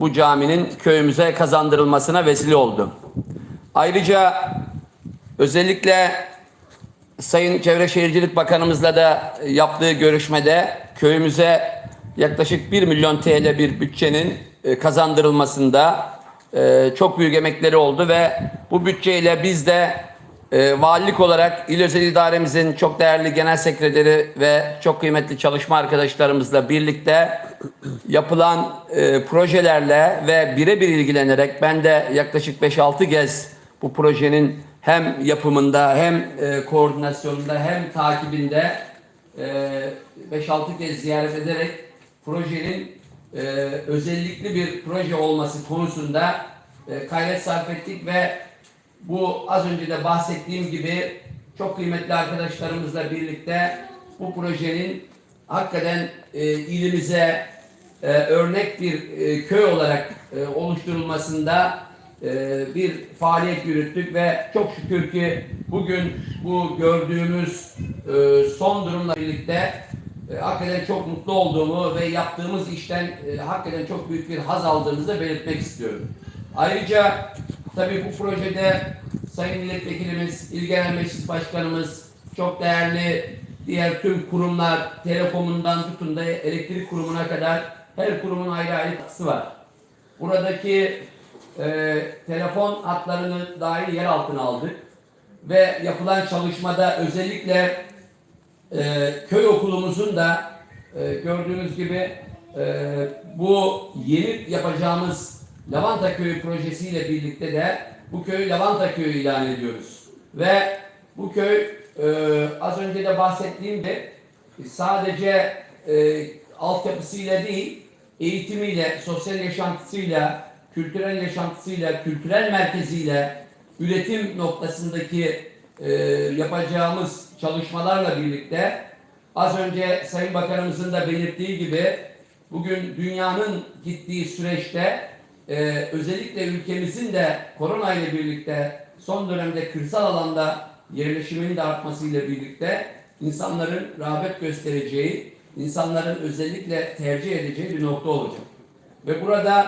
bu caminin köyümüze kazandırılmasına vesile oldu. Ayrıca özellikle Sayın Çevre Şehircilik Bakanımızla da yaptığı görüşmede köyümüze yaklaşık 1 milyon TL bir bütçenin e, kazandırılmasında e, çok büyük emekleri oldu ve bu bütçeyle biz de e, valilik olarak İl Özel İdaremizin çok değerli genel sekreteri ve çok kıymetli çalışma arkadaşlarımızla birlikte yapılan e, projelerle ve birebir ilgilenerek ben de yaklaşık 5-6 kez bu projenin hem yapımında hem e, koordinasyonunda hem takibinde e, 5-6 kez ziyaret ederek projenin e, özellikli bir proje olması konusunda e, gayret sarf ettik ve bu az önce de bahsettiğim gibi çok kıymetli arkadaşlarımızla birlikte bu projenin hakikaten e, ilimize e, örnek bir e, köy olarak e, oluşturulmasında e, bir faaliyet yürüttük ve çok şükür ki bugün bu gördüğümüz e, son durumla birlikte e, hakikaten çok mutlu olduğumu ve yaptığımız işten e, hakikaten çok büyük bir haz aldığımızı da belirtmek istiyorum. Ayrıca tabii bu projede Sayın Milletvekilimiz, İl Genel Meclis Başkanımız, çok değerli diğer tüm kurumlar, telekomundan tutun da elektrik kurumuna kadar her kurumun ayrı ayrı katkısı var. Buradaki e, telefon hatlarını dahi yer altına aldık ve yapılan çalışmada özellikle e, köy okulumuzun da e, gördüğünüz gibi e, bu yeni yapacağımız Lavanta Köyü projesiyle birlikte de bu köyü Lavanta Köyü ilan ediyoruz. Ve bu köy e, az önce de bahsettiğim gibi sadece e, altyapısıyla değil, eğitimiyle, sosyal yaşantısıyla, kültürel yaşantısıyla, kültürel merkeziyle, üretim noktasındaki e, yapacağımız çalışmalarla birlikte az önce Sayın Bakanımızın da belirttiği gibi bugün dünyanın gittiği süreçte e, özellikle ülkemizin de korona ile birlikte son dönemde kırsal alanda yerleşiminin de artmasıyla birlikte insanların rağbet göstereceği, insanların özellikle tercih edeceği bir nokta olacak. Ve burada